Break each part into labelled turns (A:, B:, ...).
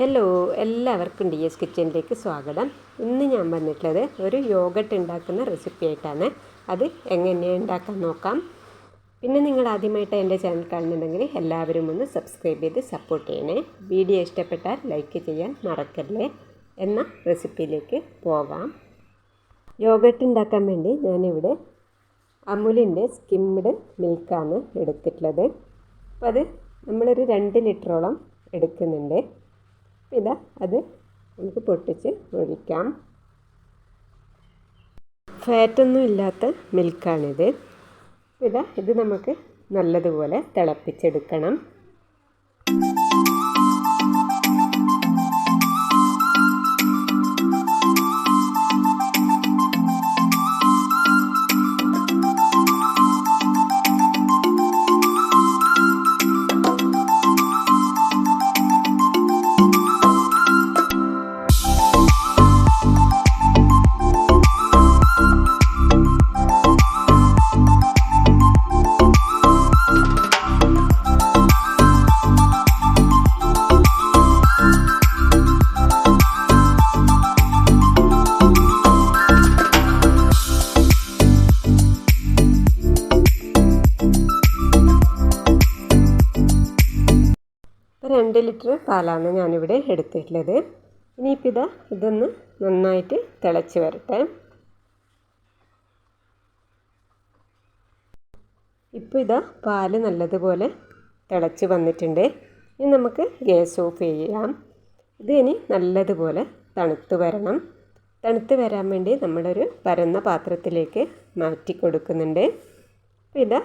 A: Hello എല്ലാവർക്കും D S കിച്ചണിലേക്ക് സ്വാഗതം. ഇന്ന് ഞാൻ വന്നിട്ടുള്ളത് ഒരു യോഗട്ട് ഉണ്ടാക്കുന്ന റെസിപ്പി ആയിട്ടാണ്. അത് എങ്ങനെയാണ് ഉണ്ടാക്കാൻ നോക്കാം. പിന്നെ നിങ്ങൾ ആദ്യമായിട്ട് എന്റെ ചാനൽ കാണുന്നുണ്ടെങ്കിൽ എല്ലാവരും ഒന്ന് സബ്സ്ക്രൈബ് ചെയ്ത് സപ്പോർട്ട് ചെയ്യണേ. വീഡിയോ ഇഷ്ടപ്പെട്ടാൽ ലൈക്ക് ചെയ്യാൻ മറക്കല്ലേ? എന്ന റെസിപ്പിയിലേക്ക് പോകാം യോഗട്ട് ഉണ്ടാക്കാൻ വേണ്ടി ഞാനിവിടെ അമുലിന്റെ സ്കിംഡ് മിൽക്കാണ് എടുത്തിട്ടുള്ളത്. അപ്പോൾ അത് നമ്മളൊരു രണ്ട് ലിറ്ററോളം എടുക്കുന്നുണ്ട്. ഇതാ അത് നമുക്ക് പൊട്ടിച്ച് ഒഴിക്കാം. ഫാറ്റൊന്നും ഇല്ലാത്ത മിൽക്കാണിത്. ഇതാ ഇത് നമുക്ക് നല്ലതുപോലെ തിളപ്പിച്ചെടുക്കണം. രണ്ട് ലിറ്റർ പാലാണ് ഞാനിവിടെ എടുത്തിട്ടുള്ളത്. ഇനിയിപ്പോൾ ഇതാ ഇതൊന്ന് നന്നായിട്ട് തിളച്ച് വരട്ടെ. ഇപ്പോൾ ഇതാ പാൽ നല്ലതുപോലെ തിളച്ച് വന്നിട്ടുണ്ട്. ഇനി നമുക്ക് ഗ്യാസ് ഓഫ് ചെയ്യാം. ഇത് ഇനി നല്ലതുപോലെ തണുത്ത് വരണം. തണുത്ത് വരാൻ വേണ്ടി നമ്മളൊരു പരന്ന പാത്രത്തിലേക്ക് മാറ്റി കൊടുക്കുന്നുണ്ട്. അപ്പോൾ ഇതാ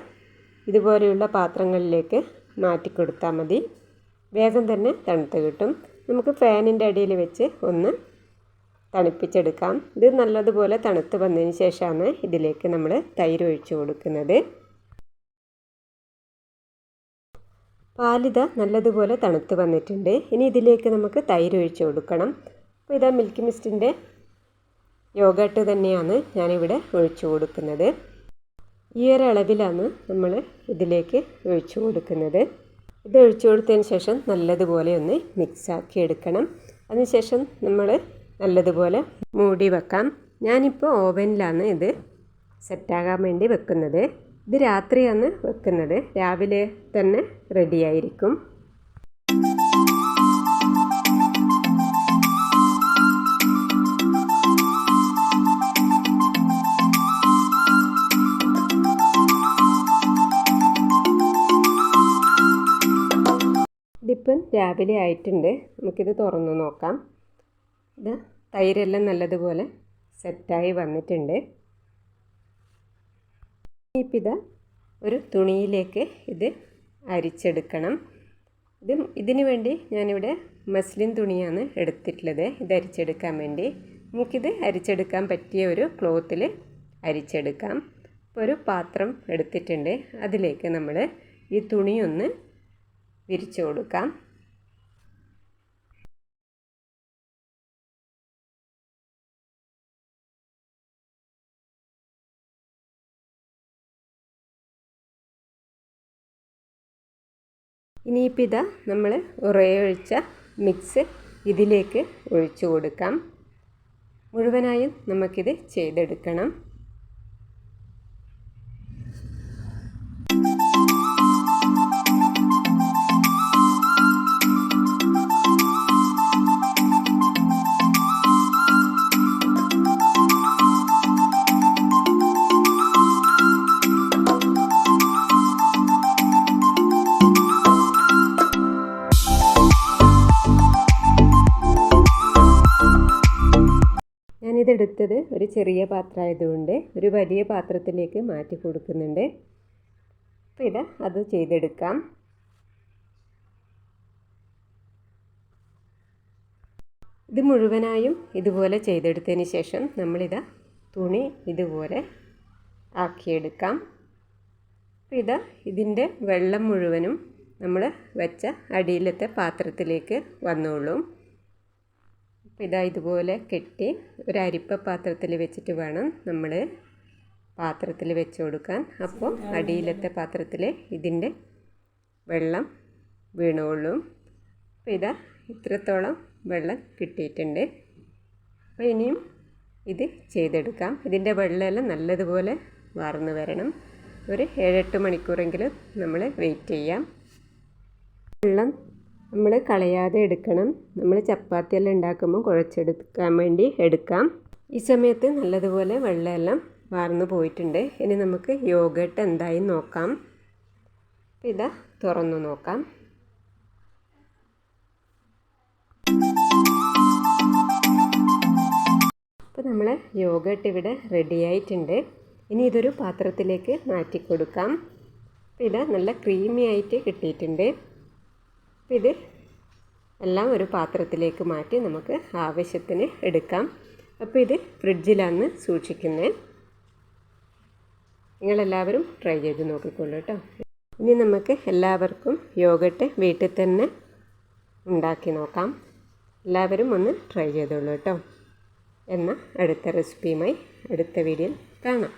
A: ഇതുപോലെയുള്ള പാത്രങ്ങളിലേക്ക് മാറ്റി കൊടുത്താൽ മതി. വേഗം തന്നെ തണുത്ത് കിട്ടും. നമുക്ക് ഫാനിന്റെ അടിയിൽ വെച്ച് ഒന്ന് തണുപ്പിച്ചെടുക്കാം. ഇത് നല്ലതുപോലെ തണുത്ത് വന്നതിന് ശേഷമാണ് ഇതിലേക്ക് നമ്മൾ തൈര് ഒഴിച്ചു കൊടുക്കുന്നത്. പാലിത നല്ലതുപോലെ തണുത്ത് വന്നിട്ടുണ്ട്. ഇനി ഇതിലേക്ക് നമുക്ക് തൈര് ഒഴിച്ചു കൊടുക്കണം. അപ്പോൾ ഇതാ മിൽക്ക് മിസ്റ്റിന്റെ യോഗട്ട് തന്നെയാണ് ഞാനിവിടെ ഒഴിച്ചു കൊടുക്കുന്നത്. ഈ ഒരു അളവിലാണ് നമ്മൾ ഇതിലേക്ക് ഒഴിച്ചു കൊടുക്കുന്നത്. ഇത് ഒഴിച്ചു കൊടുത്തതിന് ശേഷം നല്ലതുപോലെ ഒന്ന് മിക്സാക്കി എടുക്കണം. അതിനുശേഷം നമ്മൾ നല്ലതുപോലെ മൂടി വെക്കാം. ഞാനിപ്പോൾ ഓവനിലാണ് ഇത് സെറ്റാകാൻ വേണ്ടി വെക്കുന്നത്. ഇത് രാത്രിയാണ് വെക്കുന്നത്. രാവിലെ തന്നെ റെഡിയായിരിക്കും. ഇതിപ്പം രാവിലെ ആയിട്ടുണ്ട്. നമുക്കിത് തുറന്നു നോക്കാം. ഇത് തൈരെല്ലാം നല്ലതുപോലെ സെറ്റായി വന്നിട്ടുണ്ട്. ഇപ്പം ഇത് ഒരു തുണിയിലേക്ക് ഇത് അരിച്ചെടുക്കണം. ഇത് ഇതിനു വേണ്ടി ഞാനിവിടെ മസ്ലിൻ തുണിയാണ് എടുത്തിട്ടുള്ളത്. ഇത് അരിച്ചെടുക്കാൻ വേണ്ടി. നമുക്കിത് അരിച്ചെടുക്കാൻ പറ്റിയ ഒരു ക്ലോത്തിൽ അരിച്ചെടുക്കാം. ഇപ്പോൾ ഒരു പാത്രം എടുത്തിട്ടുണ്ട്. അതിലേക്ക് നമ്മൾ ഈ തുണിയൊന്ന് വിരിച്ചു കൊടുക്കാം. ഇനിയിപ്പോൾ ഇതാ നമ്മൾ ഉറയൊഴിച്ച മിക്സ് ഇതിലേക്ക് ഒഴിച്ചു കൊടുക്കാം. മുഴുവനായും നമുക്കിത് ചെയ്തെടുക്കണം. ഞാനിതെടുത്തത് ഒരു ചെറിയ പാത്രമായതുകൊണ്ട് ഒരു വലിയ പാത്രത്തിലേക്ക് മാറ്റി കൊടുക്കുന്നുണ്ട്. അപ്പോൾ ഇത് അത് ചെയ്തെടുക്കാം. ഇത് മുഴുവനായും ഇതുപോലെ ചെയ്തെടുത്തതിന് ശേഷം നമ്മളിത് തുണി ഇതുപോലെ ആക്കിയെടുക്കാം. അപ്പോൾ ഇത് ഇതിന്റെ വെള്ളം മുഴുവനും നമ്മൾ വെച്ച അടിയിലത്തെ പാത്രത്തിലേക്ക് വന്നോളും. അപ്പോൾ ഇതാ ഇതുപോലെ കെട്ടി ഒരു അരിപ്പ പാത്രത്തിൽ വെച്ചിട്ട് വേണം നമ്മൾ പാത്രത്തിൽ വെച്ച് കൊടുക്കാൻ. അപ്പോൾ അടിയിലത്തെ പാത്രത്തിൽ ഇതിന്റെ വെള്ളം വീണോളും. അപ്പോൾ ഇതാ ഇത്രത്തോളം വെള്ളം കിട്ടിയിട്ടുണ്ട്. അപ്പോൾ ഇനിയും ഇത് ചെയ്തെടുക്കാം. ഇതിന്റെ വെള്ളമെല്ലാം നല്ലതുപോലെ വാർന്ന് വരണം. ഒരു ഏഴെട്ട് മണിക്കൂറെങ്കിലും നമ്മൾ വെയിറ്റ് ചെയ്യാം. വെള്ളം നമ്മൾ കളയാതെ എടുക്കണം. നമ്മൾ ചപ്പാത്തിയെല്ലാം ഉണ്ടാക്കുമ്പോൾ കുഴച്ചെടുക്കാൻ വേണ്ടി എടുക്കാം. ഈ സമയത്ത് നല്ലതുപോലെ വെള്ളമെല്ലാം വാർന്നു പോയിട്ടുണ്ട്. ഇനി നമുക്ക് യോഗട്ട് എന്തായി നോക്കാം. ഇതാ തുറന്നു നോക്കാം. അപ്പോൾ നമ്മൾ യോഗട്ട് ഇവിടെ റെഡി ആയിട്ടുണ്ട്. ഇനി ഇതൊരു പാത്രത്തിലേക്ക് മാറ്റി കൊടുക്കാം അപ്പോൾ നല്ല ക്രീമി ആയിട്ട് കിട്ടിയിട്ടുണ്ട്. അപ്പോൾ ഇത് എല്ലാം ഒരു പാത്രത്തിലേക്ക് മാറ്റി നമുക്ക് ആവശ്യത്തിന് എടുക്കാം. അപ്പോൾ ഇത് ഫ്രിഡ്ജിലാണ് സൂക്ഷിക്കുന്നത് നിങ്ങളെല്ലാവരും ട്രൈ ചെയ്ത് നോക്കിക്കോളൂ കേട്ടോ. ഇനി നമുക്ക് എല്ലാവർക്കും യോഗട്ട് വീട്ടിൽ തന്നെ ഉണ്ടാക്കി നോക്കാം. എല്ലാവരും ഒന്ന് ട്രൈ ചെയ്തോളൂ കേട്ടോ. എന്ന അടുത്ത റെസിപ്പിയുമായി അടുത്ത വീഡിയോയിൽ കാണാം.